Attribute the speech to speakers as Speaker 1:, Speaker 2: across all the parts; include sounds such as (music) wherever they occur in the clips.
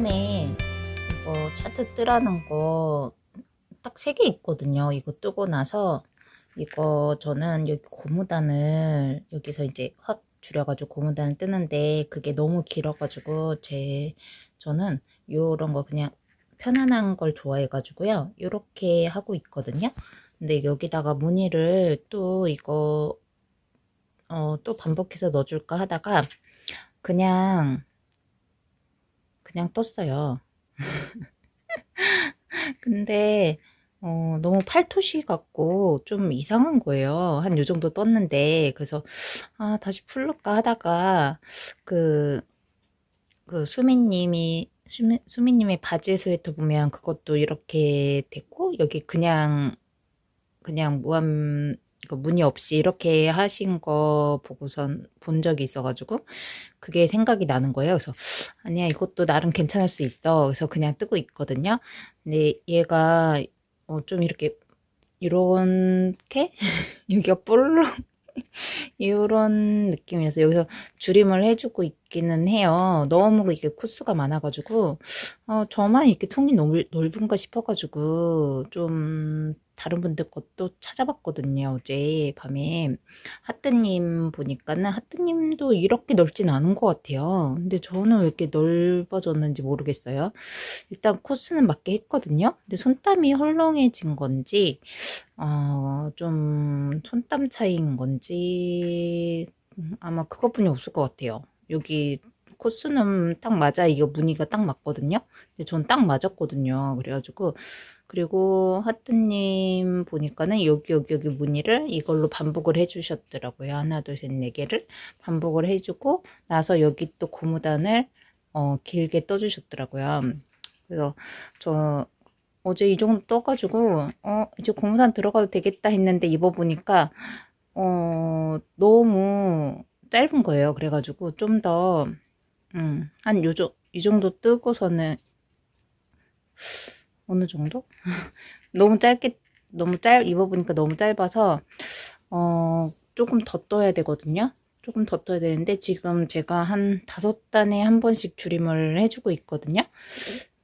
Speaker 1: 소매 이거 차트 뜨라는 거 딱 세 개 있거든요. 이거 뜨고 나서 이거 저는 여기 고무단을 여기서 이제 확 줄여가지고 고무단을 뜨는데 그게 너무 길어가지고 제 저는 요런 거 그냥 편안한 걸 좋아해가지고요. 요렇게 하고 있거든요. 근데 여기다가 무늬를 또 이거 어, 또 반복해서 넣어줄까 하다가 그냥 그냥 떴어요. (laughs) 근데 어, 너무 팔토시 같고 좀 이상한 거예요. 한 요 정도 떴는데 그래서 아 다시 풀을까 하다가 그, 그 수미님이 수미, 수미님의 바지 스웨터 보면 그것도 이렇게 됐고 여기 그냥 그냥 무한 그 무늬 없이 이렇게 하신 거 보고선 본 적이 있어가지고 그게 생각이 나는 거예요. 그래서 아니야 이것도 나름 괜찮을 수 있어. 그래서 그냥 뜨고 있거든요. 근데 얘가 어, 좀 이렇게 이렇게 (laughs) 여기가 볼록 (laughs) 이런 느낌이어서 여기서 줄임을 해주고 있기는 해요. 너무 이게 코스가 많아가지고 어, 저만 이렇게 통이 넓, 넓은가 싶어가지고 좀 다른 분들 것도 찾아봤거든요. 어제 밤에 하뜨님 보니까는 하뜨님도 이렇게 넓진 않은 것 같아요. 근데 저는 왜 이렇게 넓어졌는지 모르겠어요. 일단 코스는 맞게 했거든요. 근데 손땀이 헐렁해진 건지 어, 좀 손땀 차이인 건지 음, 아마 그것뿐이 없을 것 같아요. 여기 코스는 딱 맞아. 이거 무늬가 딱 맞거든요. 근데 전 딱 맞았거든요. 그래가지고 그리고 하트님 보니까는 여기 여기 여기 무늬를 이걸로 반복을 해주셨더라고요. 하나 둘 셋 네 개를 반복을 해주고 나서 여기 또 고무단을 어, 길게 떠주셨더라고요. 그래서 저 어제 이 정도 떠가지고 어 이제 고무단 들어가도 되겠다 했는데 입어보니까 어 너무 짧은 거예요. 그래가지고 좀 더 음, 한 요정 이 정도 뜨고서는 어느 정도? (laughs) 너무 짧게 너무 짧 입어보니까 너무 짧아서 어 조금 더 떠야 되거든요. 조금 더 떠야 되는데 지금 제가 한 다섯 단에 한 번씩 줄임을 해주고 있거든요.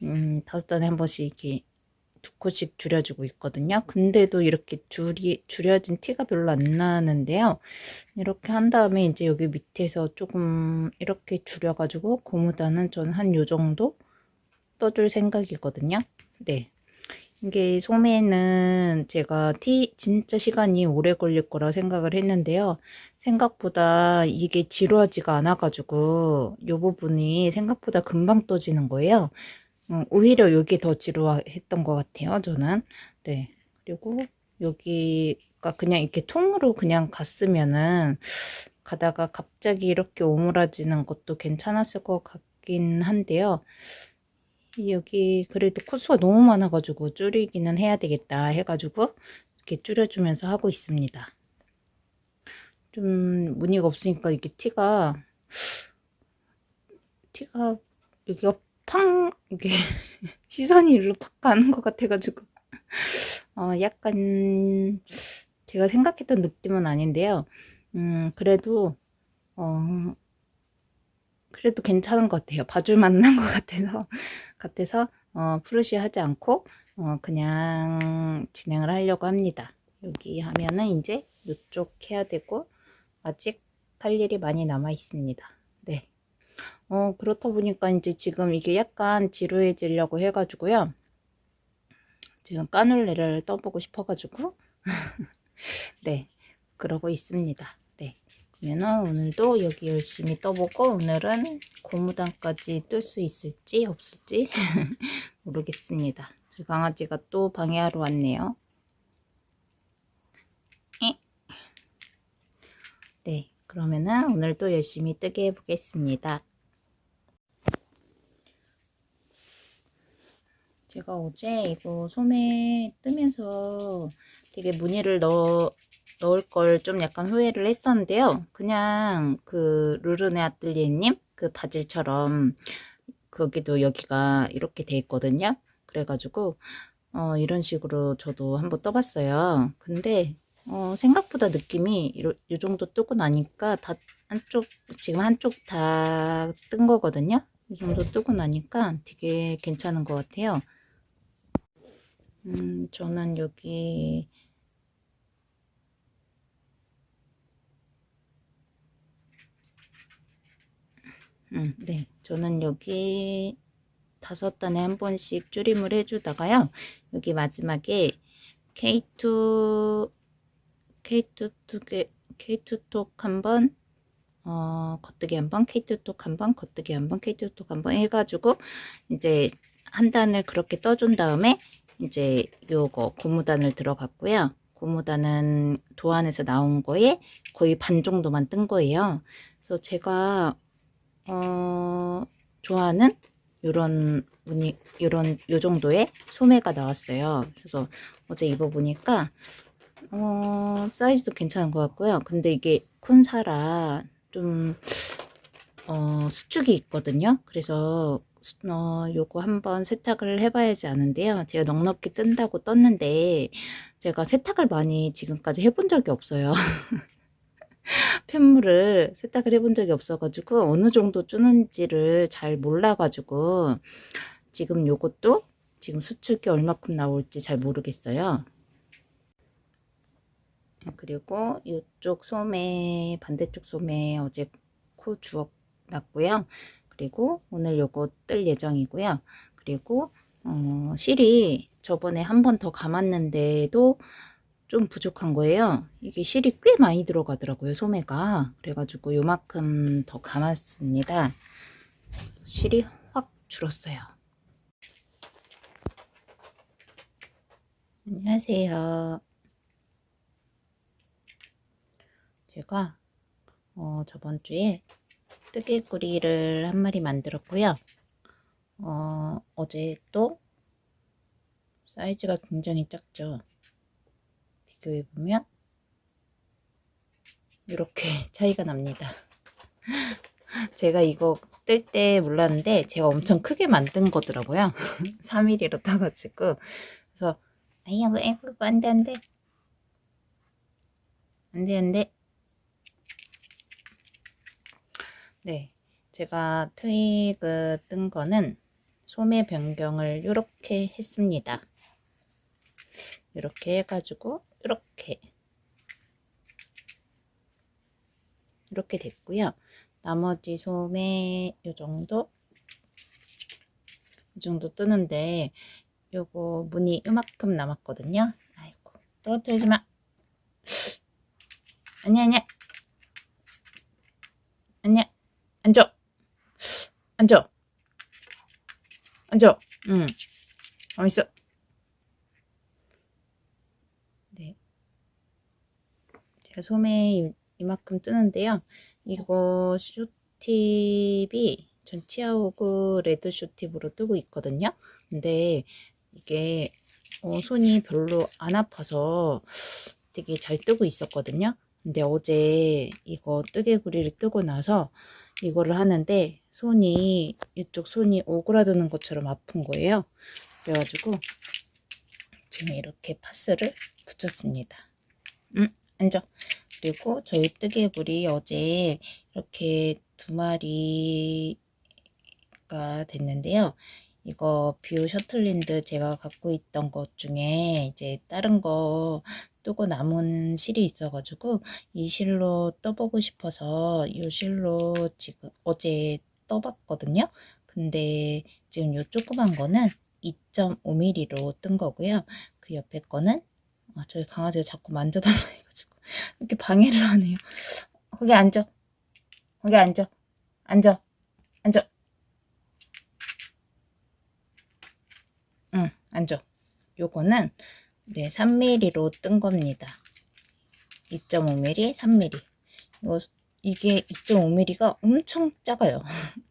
Speaker 1: 음, 다섯 단에 한 번씩 이렇게 두 코씩 줄여주고 있거든요. 근데도 이렇게 줄이, 줄여진 티가 별로 안 나는데요. 이렇게 한 다음에 이제 여기 밑에서 조금 이렇게 줄여가지고 고무단은 전 한 요 정도 떠줄 생각이거든요. 네. 이게 소매는 제가 티 진짜 시간이 오래 걸릴 거라 생각을 했는데요. 생각보다 이게 지루하지가 않아가지고 이 부분이 생각보다 금방 떠지는 거예요. 음, 오히려 여기 더 지루했던 것 같아요. 저는. 네. 그리고 여기가 그냥 이렇게 통으로 그냥 갔으면은 가다가 갑자기 이렇게 오므라지는 것도 괜찮았을 것 같긴 한데요. 여기 그래도 코스가 너무 많아가지고 줄이기는 해야 되겠다 해가지고 이렇게 줄여주면서 하고 있습니다. 좀 무늬가 없으니까 이게 티가 티가 여기가 팡 이게 (laughs) 시선이 일로 팍 가는 것 같아가지고 어 약간 제가 생각했던 느낌은 아닌데요. 음 그래도 어 그래도 괜찮은 것 같아요. 봐줄 만한 것 같아서 (laughs) 같아서 어, 프루시 하지 않고 어, 그냥 진행을 하려고 합니다. 여기 하면은 이제 이쪽 해야 되고 아직 할 일이 많이 남아 있습니다. 네. 어, 그렇다 보니까 이제 지금 이게 약간 지루해지려고 해가지고요. 지금 까눌레를 떠보고 싶어가지고 (laughs) 네 그러고 있습니다. 네 그러면 오늘도 여기 열심히 떠보고 오늘은 고무단까지 뜰 수 있을지 없을지 (laughs) 모르겠습니다. 저희 강아지가 또 방해하러 왔네요. 네 그러면은 오늘도 열심히 뜨게 해보겠습니다. 제가 어제 이거 소매 뜨면서 되게 무늬를 넣어, 넣을 걸 좀 약간 후회를 했었는데요. 그냥 그 루르네 아뜰리에님 그 바질처럼 거기도 여기가 이렇게 돼 있거든요. 그래가지고 어, 이런 식으로 저도 한번 떠봤어요. 근데 어, 생각보다 느낌이 이, 이 정도 뜨고 나니까 다 한쪽 지금 한쪽 다 뜬 거거든요. 이 정도 뜨고 나니까 되게 괜찮은 것 같아요. 음, 저는 여기 음, 네. 저는 여기 다섯 단에 한 번씩 줄임을 해주다가요. 여기 마지막에 K2, K2 두 개, K2 톡 한 번, 어, 겉뜨기 한 번, K2 톡 한 번, 겉뜨기 한 번, K2 톡 한번 해가지고, 이제 한 단을 그렇게 떠준 다음에, 이제 요거 고무단을 들어갔고요. 고무단은 도안에서 나온 거에 거의 반 정도만 뜬 거예요. 그래서 제가 어, 좋아하는 요런 무늬 요런 요 정도의 소매가 나왔어요. 그래서 어제 입어 보니까 어, 사이즈도 괜찮은 것 같고요. 근데 이게 콘사라 좀 어, 수축이 있거든요. 그래서 어, 요거 한번 세탁을 해봐야지 아는데요. 제가 넉넉히 뜬다고 떴는데 제가 세탁을 많이 지금까지 해본 적이 없어요. (laughs) (laughs) 팬물을 세탁을 해본 적이 없어가지고 어느 정도 주는지를 잘 몰라가지고 지금 요것도 지금 수축이 얼마큼 나올지 잘 모르겠어요. 그리고 이쪽 소매 반대쪽 소매 어제 코 주억 났고요. 그리고 오늘 요거 뜰 예정이고요. 그리고 어, 실이 저번에 한 번 더 감았는데도 좀 부족한 거예요. 이게 실이 꽤 많이 들어가더라고요, 소매가. 그래가지고 요만큼 더 감았습니다. 실이 확 줄었어요. 안녕하세요. 제가 어, 저번 주에 뜨개구리를 한 마리 만들었고요. 어, 어제 또 사이즈가 굉장히 작죠. 비교해 보면 이렇게 (laughs) 차이가 납니다. (laughs) 제가 이거 뜰 때 몰랐는데 제가 엄청 크게 만든 거더라고요. (laughs) 3mm로 따가지고 그래서 아이야 그거 안돼 안돼 안돼 안돼 네 제가 트위그 뜬 거는 소매 변경을 이렇게 했습니다. 이렇게 해가지고 이렇게. 이렇게 됐고요. 나머지 소매 요 정도? 이 정도 뜨는데 요거 무늬 요만큼 남았거든요. 아이고 떨어뜨리지 마. 아니야 아니야. 아니야. 앉아 앉아 앉아 응. 가만 있어 네 제가 소매 이만큼 뜨는데요 이거 쇼팁이 전 치아호그 레드 쇼팁으로 뜨고 있거든요 근데 이게 어, 손이 별로 안 아파서 되게 잘 뜨고 있었거든요 근데 어제 이거 뜨개구리를 뜨고 나서 이거를 하는데 손이 이쪽 손이 오그라드는 것처럼 아픈 거예요. 그래가지고 지금 이렇게 파스를 붙였습니다. 음, 앉아. 그리고 저희 뜨개구리 어제 이렇게 두 마리가 됐는데요. 이거 뷰 셔틀린드 제가 갖고 있던 것 중에 이제 다른 거 뜨고 남은 실이 있어가지고 이 실로 떠보고 싶어서 이 실로 지금 어제 떠봤거든요. 근데 지금 요 조그만 거는 2.5mm로 뜬 거고요. 그 옆에 거는 아, 저희 강아지가 자꾸 만져달라 해가지고 이렇게 방해를 하네요. 거기 앉아. 거기 앉아. 앉아. 앉아. 응, 앉아. 요거는 네, 3mm로 뜬 겁니다. 2.5mm, 3mm. 이거 이게 2.5mm가 엄청 작아요. (laughs)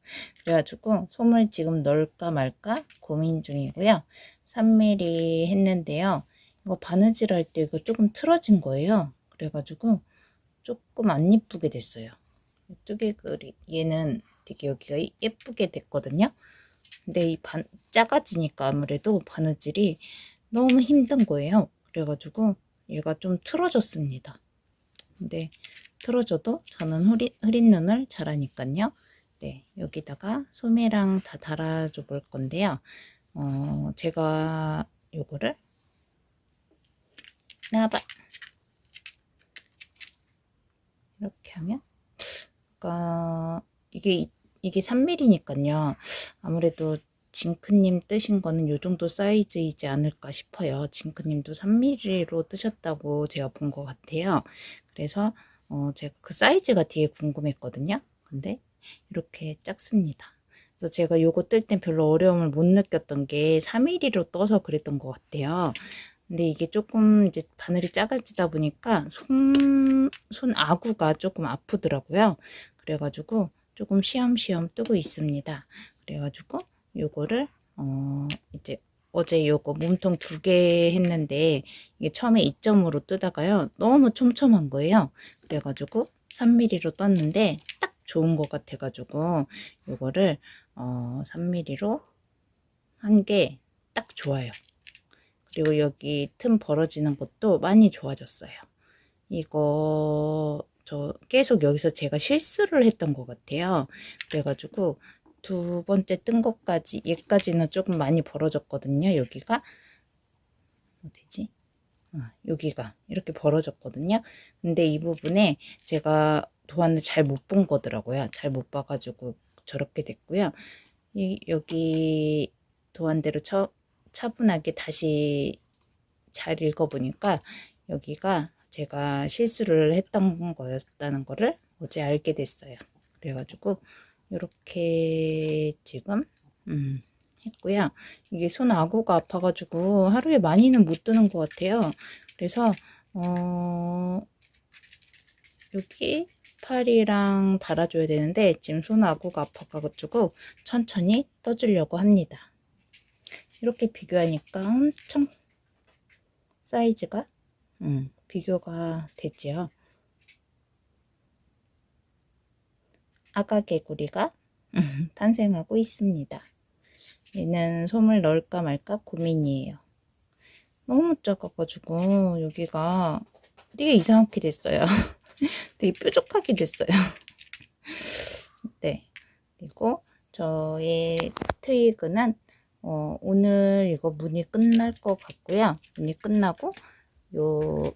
Speaker 1: 그래가지고 솜을 지금 넣을까 말까 고민 중이고요. 3mm 했는데요. 이거 바느질 할 때 이거 조금 틀어진 거예요. 그래가지고 조금 안 이쁘게 됐어요. 뜨개그리 얘는 되게 여기가 예쁘게 됐거든요. 근데 이 반, 작아지니까 아무래도 바느질이 너무 힘든 거예요. 그래가지고 얘가 좀 틀어졌습니다. 근데 틀어져도 저는 흐리, 흐린 눈을 잘하니까요. 네, 여기다가 소매랑 다 달아줘 볼 건데요. 어, 제가 요거를 나봐 이렇게 하면 그러니까 이게 이- 이게 3mm니까요. 아무래도 징크님 뜨신 거는 요 정도 사이즈이지 않을까 싶어요. 징크님도 3mm로 뜨셨다고 제가 본 것 같아요. 그래서 어, 제가 그 사이즈가 되게 궁금했거든요. 근데 이렇게 작습니다. 그래서 제가 요거 뜰 땐 별로 어려움을 못 느꼈던 게 3mm로 떠서 그랬던 것 같아요. 근데 이게 조금 이제 바늘이 작아지다 보니까 손, 손 아구가 조금 아프더라고요. 그래가지고 조금 쉬엄쉬엄 뜨고 있습니다. 그래가지고 요거를 어 이제 어제 요거 몸통 두 개 했는데 이게 처음에 2점으로 뜨다가요 너무 촘촘한 거예요. 그래가지고 3mm로 떴는데 딱 좋은 것 같아가지고 요거를 어 3mm로 한게딱 좋아요. 그리고 여기 틈 벌어지는 것도 많이 좋아졌어요. 이거 저 계속 여기서 제가 실수를 했던 것 같아요. 그래가지고 두 번째 뜬 것까지 얘까지는 조금 많이 벌어졌거든요. 여기가 어디지? 아, 여기가 이렇게 벌어졌거든요. 근데 이 부분에 제가 도안을 잘 못 본 거더라고요. 잘 못 봐가지고 저렇게 됐고요. 이 여기 도안대로 처, 차분하게 다시 잘 읽어보니까 여기가 제가 실수를 했던 거였다는 거를 어제 알게 됐어요. 그래가지고 이렇게 지금 음, 했고요. 이게 손 아구가 아파가지고 하루에 많이는 못 뜨는 것 같아요. 그래서 어, 여기 팔이랑 달아줘야 되는데 지금 손 아구가 아파가지고 천천히 떠주려고 합니다. 이렇게 비교하니까 엄청 사이즈가 음, 비교가 되지요. 아가 개구리가 음, 탄생하고 있습니다. 얘는 솜을 넣을까 말까 고민이에요. 너무 작아가지고 여기가 되게 이상하게 됐어요. (laughs) 되게 뾰족하게 됐어요. (laughs) 네. 그리고 저의 트위그는 어, 오늘 이거 문이 끝날 것 같고요. 문이 끝나고 요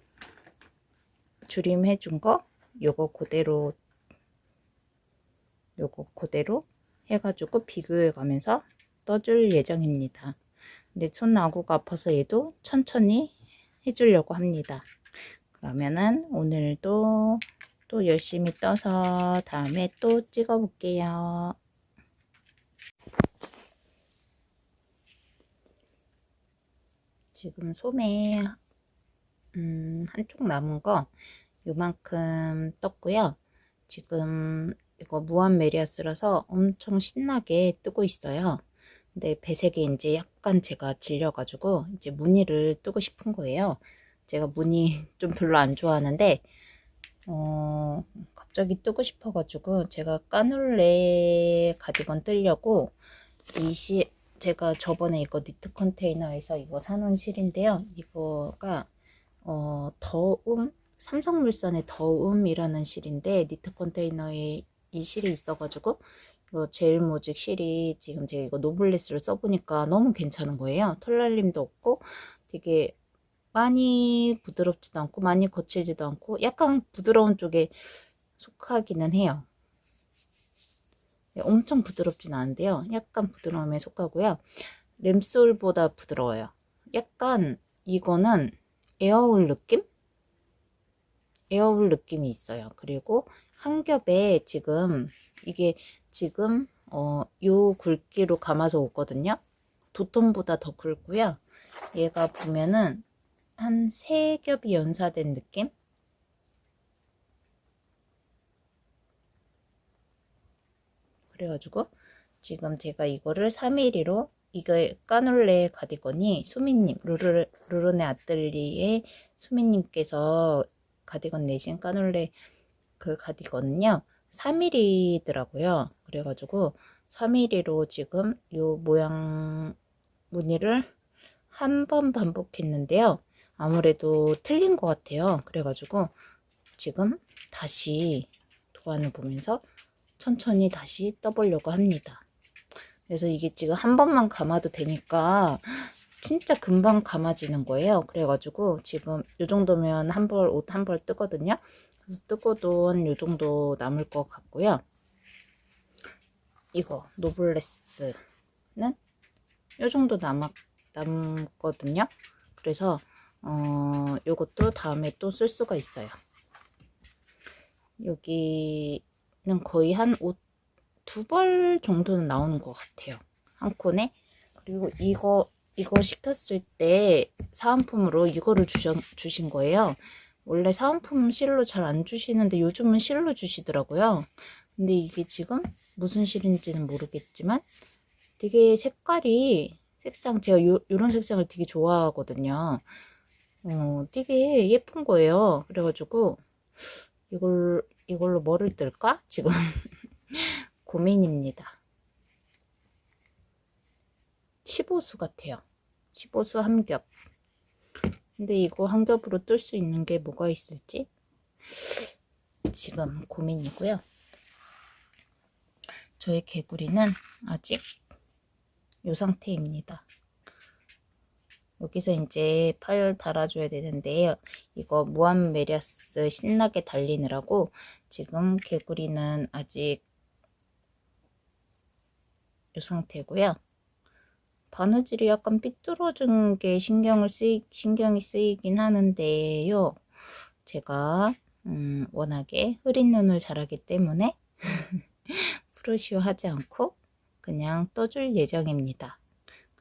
Speaker 1: 줄임 해준 거 요거 그대로 요거 그대로 해가지고 비교해 가면서 떠줄 예정입니다. 근데 손 아구가 아파서 얘도 천천히 해주려고 합니다. 그러면은 오늘도 또 열심히 떠서 다음에 또 찍어 볼게요. 지금 소매 음, 한쪽 남은 거 요만큼 떴고요. 지금 이거 무한 메리아스라서 엄청 신나게 뜨고 있어요. 근데 배색이 이제 약간 제가 질려가지고 이제 무늬를 뜨고 싶은 거예요. 제가 무늬 (laughs) 좀 별로 안 좋아하는데 어, 갑자기 뜨고 싶어가지고 제가 까눌레 가디건 뜨려고 이시 제가 저번에 이거 니트 컨테이너에서 이거 사놓은 실인데요. 이거가 어, 더움 삼성물산의 더움이라는 실인데 니트 컨테이너에 이 실이 있어가지고 이거 제일 모직 실이 지금 제가 이거 노블레스를 써보니까 너무 괜찮은 거예요. 털날림도 없고 되게 많이 부드럽지도 않고 많이 거칠지도 않고 약간 부드러운 쪽에 속하기는 해요. 네, 엄청 부드럽진 않은데요. 약간 부드러움에 속하고요. 램솔보다 부드러워요. 약간 이거는 에어울 느낌? 에어울 느낌이 있어요. 그리고 한 겹에 지금 이게 지금 어, 요 굵기로 감아서 오거든요. 도톰보다 더 굵고요. 얘가 보면은 한 세 겹이 연사된 느낌? 그래가지고 지금 제가 이거를 3mm로 이거 까눌레 가디건이 수미님 루르, 루르네 아뜰리에 수미님께서 가디건 내신 까눌레 그 가디건은요 3mm더라고요. 그래가지고 3mm로 지금 요 모양 무늬를 한 번 반복했는데요. 아무래도 틀린 것 같아요. 그래가지고 지금 다시 도안을 보면서 천천히 다시 떠보려고 합니다. 그래서 이게 지금 한 번만 감아도 되니까 진짜 금방 감아지는 거예요. 그래가지고 지금 이 정도면 한 벌, 옷 한 벌 뜨거든요. 그래서 뜨고도 한요 정도 남을 것 같고요. 이거 노블레스는 요 정도 남았, 남거든요. 그래서 어, 요것도 다음에 또 쓸 수가 있어요. 여기 는 거의 한옷두벌 정도는 나오는 것 같아요. 한 콘에. 그리고 이거, 이거 시켰을 때 사은품으로 이거를 주셔, 주신 거예요. 원래 사은품 실로 잘 안 주시는데 요즘은 실로 주시더라고요. 근데 이게 지금 무슨 실인지는 모르겠지만 되게 색깔이 색상 제가 요, 요런 색상을 되게 좋아하거든요. 어, 되게 예쁜 거예요. 그래가지고 이걸 이걸로 뭐를 뜰까? 지금 (laughs) 고민입니다. 15수 같아요. 15수 한 겹. 근데 이거 한 겹으로 뜰 수 있는 게 뭐가 있을지 지금 고민이고요. 저의 개구리는 아직 이 상태입니다. 여기서 이제 팔 달아줘야 되는데요. 이거 무한 메리아스 신나게 달리느라고 지금 개구리는 아직 이 상태고요. 바느질이 약간 삐뚤어진 게 신경을 쓰이, 신경이 쓰이긴 하는데요. 제가 음, 워낙에 흐린 눈을 잘하기 때문에 (laughs) 프로시오 하지 않고 그냥 떠줄 예정입니다.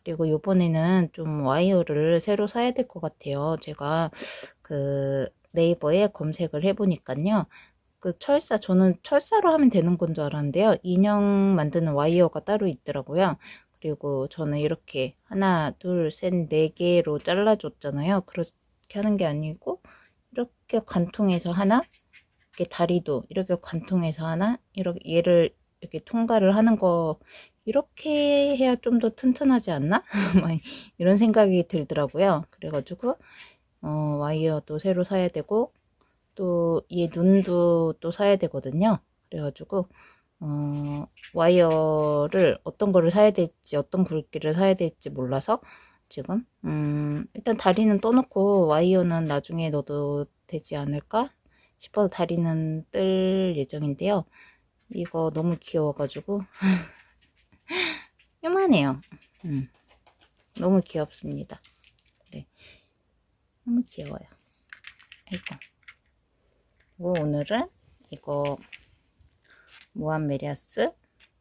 Speaker 1: 그리고 요번에는 좀 와이어를 새로 사야 될 것 같아요. 제가 그 네이버에 검색을 해보니까요. 그 철사, 저는 철사로 하면 되는 건 줄 알았는데요. 인형 만드는 와이어가 따로 있더라고요. 그리고 저는 이렇게 하나, 둘, 셋, 네 개로 잘라줬잖아요. 그렇게 하는 게 아니고, 이렇게 관통해서 하나, 이렇게 다리도 이렇게 관통해서 하나, 이렇게 얘를 이렇게 통과를 하는 거, 이렇게 해야 좀 더 튼튼하지 않나? (laughs) 이런 생각이 들더라고요. 그래가지고, 어, 와이어도 새로 사야 되고, 또 얘 눈도 또 사야 되거든요. 그래가지고 어, 와이어를 어떤 거를 사야 될지 어떤 굵기를 사야 될지 몰라서 지금 음, 일단 다리는 떠놓고 와이어는 나중에 넣어도 되지 않을까 싶어서 다리는 뜰 예정인데요. 이거 너무 귀여워가지고 (laughs) 요만해요. 음, 너무 귀엽습니다. 네, 너무 귀여워요. 아이고. 그리고 오늘은 이거 무한 메리아스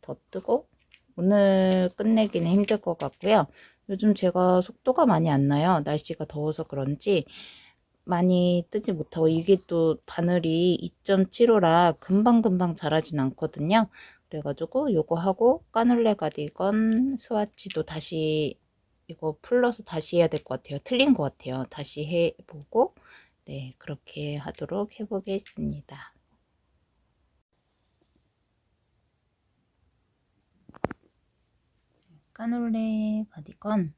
Speaker 1: 더 뜨고 오늘 끝내기는 힘들 것 같고요. 요즘 제가 속도가 많이 안 나요. 날씨가 더워서 그런지 많이 뜨지 못하고 이게 또 바늘이 2.75라 금방금방 자라진 않거든요. 그래가지고 요거 하고 까눌레 가디건 스와치도 다시 이거 풀러서 다시 해야 될 것 같아요. 틀린 것 같아요. 다시 해보고 네, 그렇게 하도록 해보겠습니다. 까놀레 가디건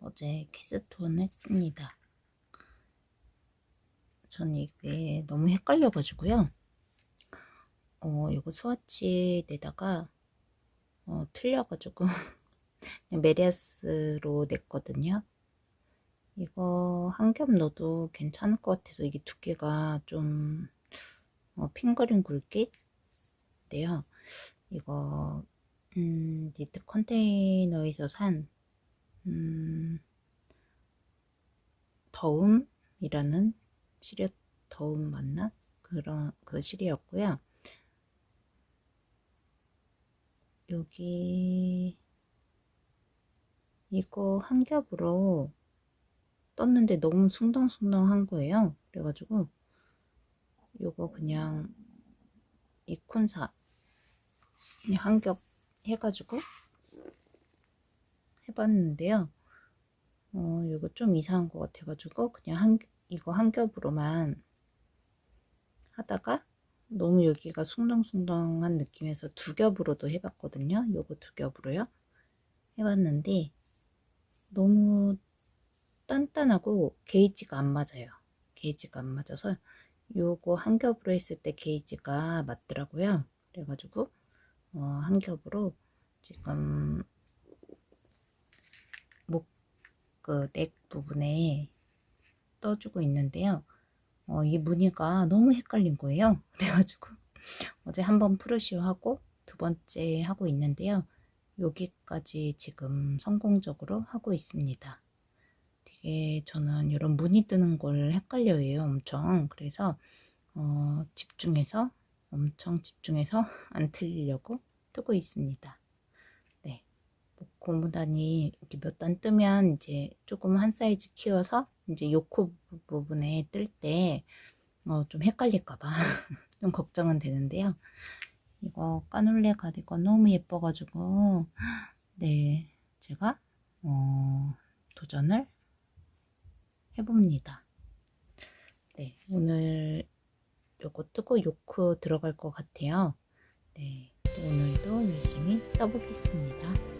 Speaker 1: 어제 캐스톤 했습니다. 전 이게 너무 헷갈려가지고요. 어, 이거 스와치에다가 어, 틀려가지고 (laughs) 메리아스로 냈거든요. 이거 한 겹 넣어도 괜찮을 것 같아서 이게 두께가 좀 어, 핑거린 굵기인데요. 이거 음, 니트 컨테이너에서 산 음, 더움이라는 시력 더움 맞나? 그런 그 실이었고요. 여기 이거 한 겹으로 떴는데 너무 숭덩숭덩한 거예요. 그래가지고 요거 그냥 이콘사 한 겹 해가지고 해봤는데요. 어, 이거 좀 이상한 것 같아가지고 그냥 한 이거 한 겹으로만 하다가 너무 여기가 숭덩숭덩한 느낌에서 두 겹으로도 해봤거든요. 요거 두 겹으로요. 해봤는데 너무 단단하고 게이지가 안 맞아요. 게이지가 안 맞아서 요거 한 겹으로 했을 때 게이지가 맞더라고요. 그래가지고 어, 한 겹으로 지금 목 그 넥 부분에 떠주고 있는데요. 어, 이 무늬가 너무 헷갈린 거예요. (laughs) 그래가지고 어제 한 번 프루시오 하고 두 번째 하고 있는데요. 여기까지 지금 성공적으로 하고 있습니다. 되게 저는 이런 무늬 뜨는 걸 헷갈려요 엄청 그래서 어, 집중해서 엄청 집중해서 (laughs) 안 틀리려고 뜨고 있습니다. 네, 뭐 고무단이 이렇게 몇 단 뜨면 이제 조금 한 사이즈 키워서 이제 요코 부분에 뜰 때 어, 좀 헷갈릴까봐 (laughs) 좀 걱정은 되는데요. 이거 까눌레 가디건 너무 예뻐가지고 네 제가 어, 도전을 해봅니다. 네 오늘 요거 뜨고 요크 들어갈 것 같아요. 네또 오늘도 열심히 떠보겠습니다.